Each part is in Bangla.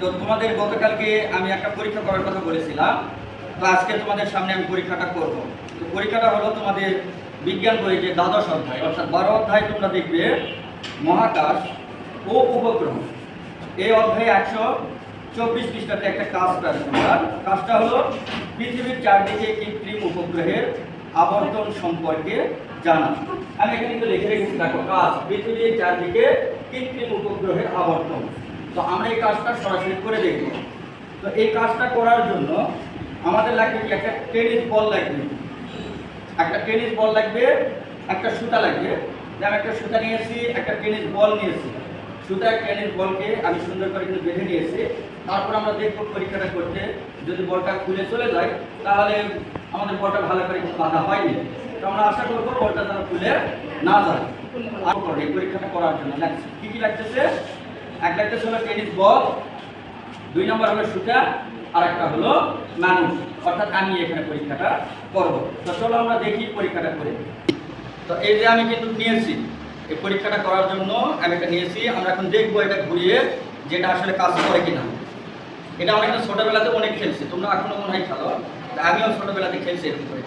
তো তোমাদের গতকালকে আমি একটা পরীক্ষা করার কথা বলেছিলাম। তো আজকে তোমাদের সামনে আমি পরীক্ষাটা করব। তো পরীক্ষাটা হলো তোমাদের বিজ্ঞান বই যে দ্বাদশ অধ্যায়, অর্থাৎ বারো অধ্যায় তোমরা দেখবে, মহাকাশ ও উপগ্রহ। এই অধ্যায়ে একশো চব্বিশ পৃষ্ঠাতে একটা কাজ আছে তোমার। কাজটা হলো পৃথিবীর চারদিকে কৃত্রিম উপগ্রহের আবর্তন সম্পর্কে জানা। আমি এখানে কিন্তু লিখে রেখেছি, দেখো, কাজ পৃথিবীর চারদিকে কৃত্রিম উপগ্রহের আবর্তন। তো আমরা এই কাজটা সরাসরি করে দেখব। তো এই কাজটা করার জন্য আমাদের লাগবে কি, একটা টেনিস বল লাগবে। একটা টেনিস বল লাগবে, একটা সুতা লাগবে। আমি একটা সুতা নিয়েছি, একটা টেনিস বল নিয়েছি। সুতা টেনিস বলকে আমি সুন্দর করে কিন্তু বেঁধে নিয়েছি। তারপর আমরা দেখব পরীক্ষাটা করতে। যদি বলটা খুলে চলে যায়, তাহলে আমাদের বলটা ভালো করে বাঁধা হয়নি। তো আমরা আশা করব বলটা যেন খুলে না যায়। এই পরীক্ষাটা করার জন্য। লাগছে কী কী লাগতেছে? এক লাগতেছে হলো টেনিস বল দুই নম্বর হলো সুতা আর একটা হলো মানুষ। অর্থাৎ আমি এখানে পরীক্ষাটা করব। তো চলো আমরা দেখি পরীক্ষাটা করে। তো এই যে আমি কিন্তু নিয়েছি, এই পরীক্ষাটা করার জন্য আমি এটা নিয়েছি। আমরা এখন দেখব এটা ঘুরিয়ে, যেটা আসলে কাজ করে কিনা। এটা কিন্তু ছোটোবেলাতে অনেক খেলছি। তোমরা এখনও মনে হয় খেলো। আমিও ছোটোবেলাতে খেলছি এরকম করে।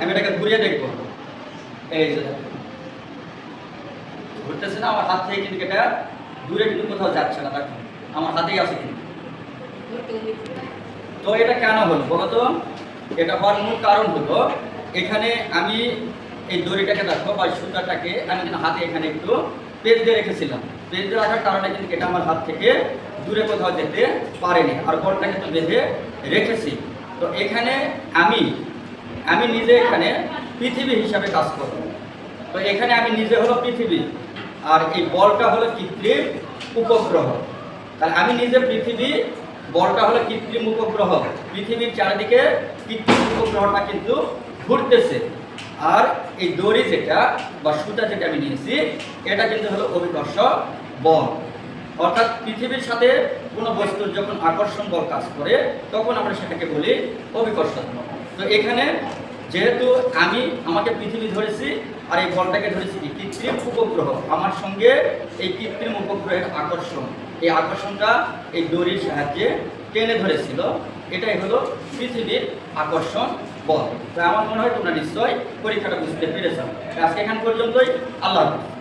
আমি এটাকে ঘুরিয়ে দেখব। এই যে ঘুরতেছে না, আমার হাত থেকে কিন্তু এটা দূরে কিন্তু কোথাও যাচ্ছে না, দেখো। আমার হাতেই আছে কিন্তু। তো এটা কেন হলো বলো তো এটা হওয়ার মূল কারণ হলো, এখানে আমি এই দড়িটাকে দেখো বা সুতাটাকে আমি কিন্তু হাতে এখানে একটু পেজ দিয়ে রেখেছিলাম। পেজ দিয়ে রাখার কারণে কিন্তু এটা আমার হাত থেকে দূরে কোথাও যেতে পারেনি আর বলটা কিন্তু বেঁধে রেখেছি। তো এখানে আমি আমি নিজে এখানে পৃথিবী হিসাবে কাজ করব। তো এখানে আমি নিজে হলো পৃথিবী, আর এই বলটা হলো কৃত্রিম উপগ্রহ। তাহলে আমি নিজে পৃথিবী, বলটা হলো কৃত্রিম উপগ্রহ। পৃথিবীর চারিদিকে কৃত্রিম উপগ্রহটা কিন্তু ঘুরতেছে। আর এই দড়ি যেটা বা সুতা যেটা আমি নিয়েছি, এটা কিন্তু হলো অভিকর্ষ বল। অর্থাৎ পৃথিবীর সাথে কোনো বস্তুর যখন আকর্ষণ বল কাজ করে, তখন আমরা সেটাকে বলি অভিকর্ষণ তো এখানে যেহেতু আমি আমাকে পৃথিবী ধরেছি আর এই বলটাকে ধরেছি কি কৃত্রিম উপগ্রহ, আমার সঙ্গে এই কৃত্রিম উপগ্রহের আকর্ষণ, এই আকর্ষণটা এই দড়ির সাহায্যে টেনে ধরেছিল, এটাই হলো পৃথিবীর আকর্ষণ বল। তো আমার মনে হয় তোমরা নিশ্চয়ই পরীক্ষাটা বুঝতে পেরেছ। আজকে এখান পর্যন্তই। আল্লাহ হাফিজ।